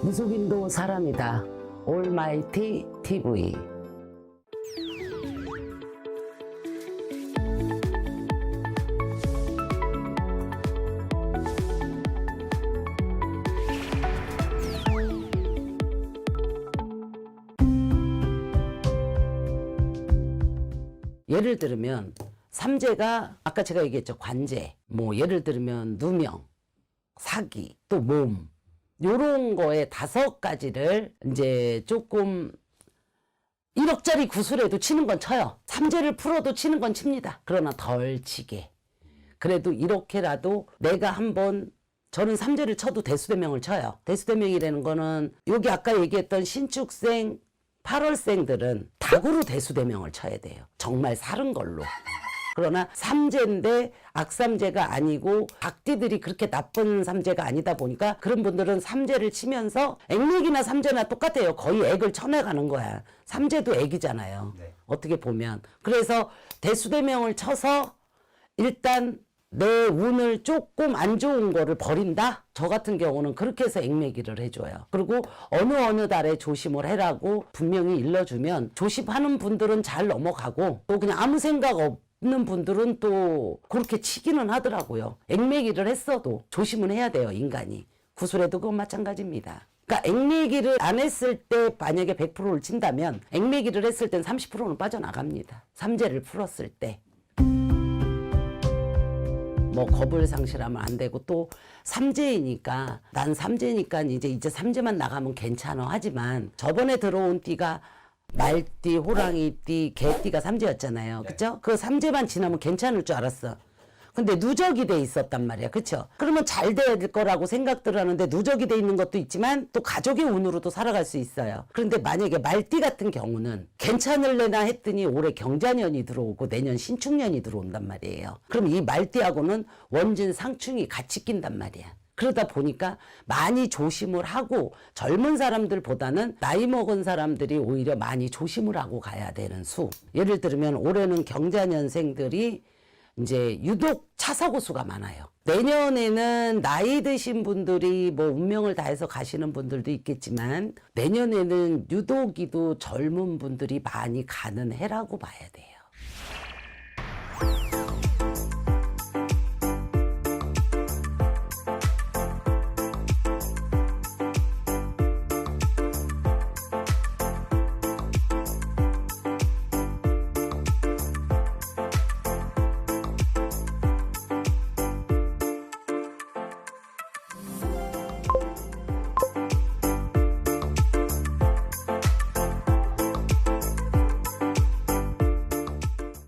무속인도 사람이다. 올마이티 TV. 예를 들면 삼재가 아까 제가 얘기했죠 관제 뭐 예를 들면 누명 사기 또 몸 요런 거에 다섯 가지를 이제 조금 1억짜리 구슬에도 치는 건 쳐요. 삼재를 풀어도 치는 건 칩니다. 그러나 덜 치게. 그래도 이렇게라도 내가 한번 저는 삼재를 쳐도 대수대명을 쳐요. 대수대명이라는 거는 여기 아까 얘기했던 신축생 8월생들은 닭으로 대수대명을 쳐야 돼요. 정말 사른 걸로. 그러나 삼재인데 악삼재가 아니고 박쥐들이 그렇게 나쁜 삼재가 아니다 보니까 그런 분들은 삼재를 치면서 액맥이나 삼재나 똑같아요. 거의 액을 쳐내가는 거야. 삼재도 액이잖아요. 네. 어떻게 보면. 그래서 대수대명을 쳐서 일단 내 운을 조금 안 좋은 거를 버린다? 저 같은 경우는 그렇게 해서 액매기를 해줘요. 그리고 어느 어느 달에 조심을 해라고 분명히 일러주면 조심하는 분들은 잘 넘어가고 또 그냥 아무 생각 없 는 분들은 또 그렇게 치기는 하더라고요. 액매기를 했어도 조심은 해야 돼요, 인간이. 구슬에도 그건 마찬가지입니다. 그러니까 액매기를 안 했을 때 만약에 100%를 친다면 액매기를 했을 땐 30%는 빠져나갑니다. 삼재를 풀었을 때. 뭐 겁을 상실하면 안 되고 또 삼재이니까 난 삼재니까 이제 이제 삼재만 나가면 괜찮아 하지만 저번에 들어온 띠가 말띠, 호랑이띠, 개띠가 삼재였잖아요. 그쵸? 그 삼재만 지나면 괜찮을 줄 알았어. 근데 누적이 돼 있었단 말이야. 그쵸? 그러면 잘 돼야 될 거라고 생각들 하는데 누적이 돼 있는 것도 있지만 또 가족의 운으로도 살아갈 수 있어요. 그런데 만약에 말띠 같은 경우는 괜찮을래나 했더니 올해 경자년이 들어오고 내년 신축년이 들어온단 말이에요. 그럼 이 말띠하고는 원진 상충이 같이 낀단 말이야. 그러다 보니까 많이 조심을 하고 젊은 사람들보다는 나이 먹은 사람들이 오히려 많이 조심을 하고 가야 되는 수. 예를 들면 올해는 경자년생들이 이제 유독 차 사고 수가 많아요. 내년에는 나이 드신 분들이 뭐 운명을 다해서 가시는 분들도 있겠지만 내년에는 유독이도 젊은 분들이 많이 가는 해라고 봐야 돼요.